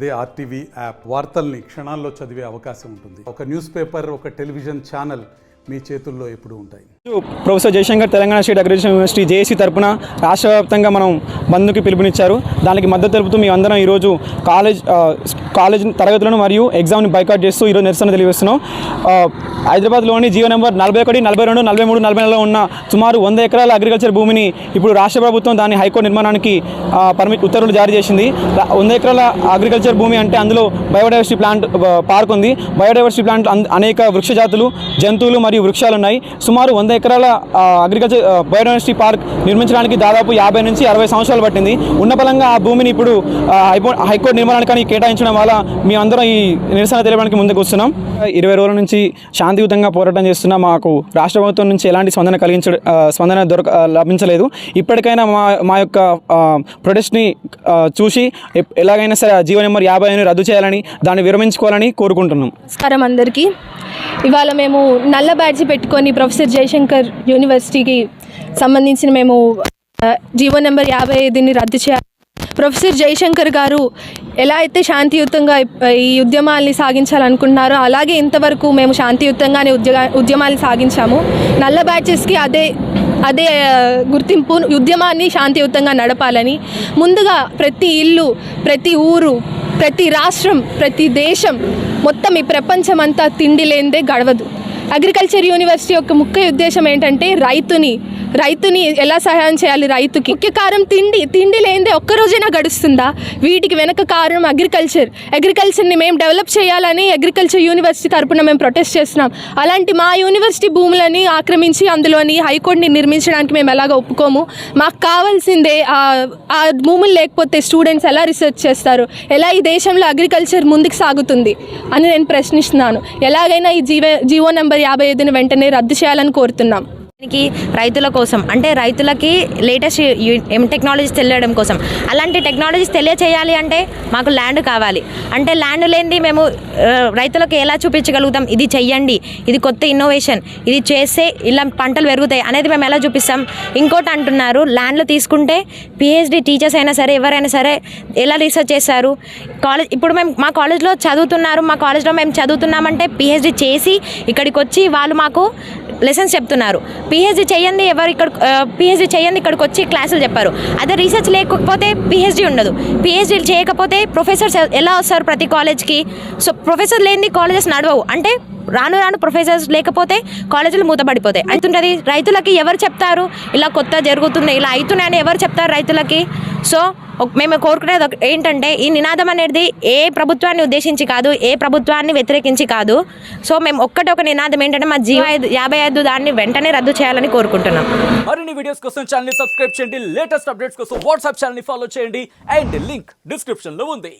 అదే RTV app. వార్తల్ని క్షణాల్లో చదివే అవకాశం ఉంటుంది. ఒక న్యూస్ పేపర్ ఒక టెలివిజన్ ఛానల్ మీ చేతుల్లో ఎప్పుడు ఉంటాయి. Professor Jayashankar Telangana state agriculture university JAC తరపున రాష్ట్ర వ్యాప్తంగా మనం బంద్కి పిలుపునిచ్చారు. దానికి మద్దతు తెలుపుతూ మీ అందరం ఈరోజు కాలేజ్ కాలేజ్ తరగతులను మరియు ఎగ్జామ్ని బైకాట్ చేస్తూ ఈరోజు నిరసన తెలియజేస్తున్నాం. హైదరాబాద్లోని జియో నెంబర్ నలభై ఒకటి నలభై రెండు నలభై మూడు నలభై నెలలో ఉన్న సుమారు వంద ఎకరాల అగ్రికల్చర్ భూమిని ఇప్పుడు రాష్ట్ర ప్రభుత్వం దాని హైకోర్టు నిర్మాణానికి పర్మి ఉత్తర్వులు జారీ చేసింది. వంద ఎకరాల అగ్రికల్చర్ భూమి అంటే అందులో బయోడైవర్సిటీ ప్లాంట్ పార్క్ ఉంది. బయోడైవర్సిటీ ప్లాంట్ అనేక వృక్ష జాతులు జంతువులు మరియు వృక్షాలు ఉన్నాయి. సుమారు వంద ఎకరాల అగ్రికల్చర్ బయోడైవర్సిటీ పార్క్ నిర్మించడానికి దాదాపు యాభై నుంచి అరవై సంవత్సరాలు పట్టింది. ఉన్న బలంగా ఆ భూమిని ఇప్పుడు హైకోర్టు నిర్మాణానికి కేటాయించడం వల్ల మీ అందరం ఈ నిరసన తెలియడానికి ముందుకు వస్తున్నాం. ఇరవై రోజుల నుంచి శాంతియుతంగా పోరాటం చేస్తున్న మాకు రాష్ట్ర ప్రభుత్వం నుంచి ఎలాంటి స్పందన కలిగించ స్పందన దొరక లభించలేదు. ఇప్పటికైనా మా మా యొక్క ప్రొటెస్ట్ని చూసి ఎలాగైనా సరే జీవో నెంబర్ యాభై రద్దు చేయాలని దాన్ని విరమించుకోవాలని కోరుకుంటున్నాం. నమస్కారం అందరికీ. ఇవాళ మేము నల్ల బ్యాడ్జి పెట్టుకొని ప్రొఫెసర్ జయశంకర్ యూనివర్సిటీకి సంబంధించిన మేము జీవో నెంబర్ యాభై ఐదుని రద్దు చేయాలి ప్రొఫెసర్ జయశంకర్ గారు ఎలా అయితే శాంతియుతంగా ఈ ఉద్యమాల్ని సాగించాలనుకుంటున్నారో అలాగే ఇంతవరకు మేము శాంతియుతంగానే ఉద్యోగ ఉద్యమాల్ని సాగించాము. నల్ల బ్యాచెస్కి అదే అదే గుర్తింపు ఉద్యమాన్ని శాంతియుతంగా నడపాలని. ముందుగా ప్రతి ఇల్లు ప్రతి ఊరు ప్రతి రాష్ట్రం ప్రతి దేశం మొత్తం ఈ ప్రపంచం అంతా తిండి లేనిదే గడవదు. అగ్రికల్చర్ యూనివర్సిటీ యొక్క ముఖ్య ఉద్దేశం ఏంటంటే రైతుని రైతుని ఎలా సహాయం చేయాలి రైతుకి? ముఖ్య కారణం తిండి తిండి లేనిదే ఒక్క రోజైనా గడుస్తుందా? వీటికి వెనక కారణం అగ్రికల్చర్. అగ్రికల్చర్ని మేము డెవలప్ చేయాలని అగ్రికల్చర్ యూనివర్సిటీ తరపున మేము ప్రొటెస్ట్ చేస్తున్నాం. అలాంటి మా యూనివర్సిటీ భూములని ఆక్రమించి అందులోని హైకోర్టుని నిర్మించడానికి మేము ఎలాగ ఒప్పుకోము? మాకు కావాల్సిందే ఆ- భూములు లేకపోతే స్టూడెంట్స్ ఎలా రీసెర్చ్ చేస్తారు? ఎలా ఈ దేశంలో అగ్రికల్చర్ ముందుకు సాగుతుంది? అని నేను ప్రశ్నిస్తున్నాను. ఎలాగైనా ఈ జీవో జీవో నెంబర్ యాభై ఐదుని వెంటనే రద్దు చేయాలని కోరుతున్నాం. దీనికి రైతుల కోసం అంటే రైతులకి లేటెస్ట్ ఏం టెక్నాలజీస్ తెలియడం కోసం. అలాంటి టెక్నాలజీస్ తెలియచేయాలి అంటే మాకు ల్యాండ్ కావాలి. అంటే ల్యాండ్ లేనిది మేము రైతులకు ఎలా చూపించగలుగుతాం? ఇది చెయ్యండి. ఇది కొత్త ఇన్నోవేషన్ ఇది చేస్తే ఇలా పంటలు పెరుగుతాయి అనేది మేము ఎలా చూపిస్తాం? ఇంకోటి అంటున్నారు ల్యాండ్లు తీసుకుంటే పిహెచ్డి టీచర్స్ అయినా సరే ఎవరైనా సరే ఎలా రీసెర్చ్ చేస్తారు? కాలేజ్ ఇప్పుడు మేము మా కాలేజ్లో చదువుతున్నారు మా కాలేజ్లో మేము చదువుతున్నామంటే పిహెచ్డి చేసి ఇక్కడికి వచ్చి వాళ్ళు మాకు లెసన్స్ చెప్తున్నారు. పిహెచ్డి చేయండి ఎవరు ఇక్కడ పిహెచ్డి చేయండి ఇక్కడికి వచ్చి క్లాసులు చెప్పారు. అదే రీసెర్చ్ లేకపోతే పిహెచ్డి ఉండదు. పిహెచ్డి చేయకపోతే ప్రొఫెసర్స్ ఎలా వస్తారు ప్రతి కాలేజ్కి సో ప్రొఫెసర్ లేనిది కాలేజెస్ నడవవు. అంటే రాను రాను ప్రొఫెసర్స్ లేకపోతే కాలేజీలు మూతపడిపోతాయి. అవుతుంటుంది రైతులకి ఎవరు చెప్తారు? ఇలా కొత్త జరుగుతున్నాయి ఇలా అవుతున్నాయని ఎవరు చెప్తారు రైతులకి? సో మేము కోరుకునేది ఒక- ఏంటంటే ఈ నినాదం అనేది ఏ ప్రభుత్వాన్ని ఉద్దేశించి కాదు ఏ ప్రభుత్వాన్ని వ్యతిరేకించి కాదు. సో మేము ఒక్కటి ఒక నినాదం ఏంటంటే మా జీవ యాభై ఐదు దాన్ని వెంటనే రద్దు చేయాలని కోరుకుంటున్నాం. మరిన్ని వీడియోస్ కోసం ఛానల్ సబ్స్క్రైబ్ చేయండి. లేటెస్ట్ అప్డేట్స్ కోసం వాట్సాప్ ఛానల్ ఫాలో చేయండి. అండ్ లింక్ డిస్క్రిప్షన్లో ఉంది.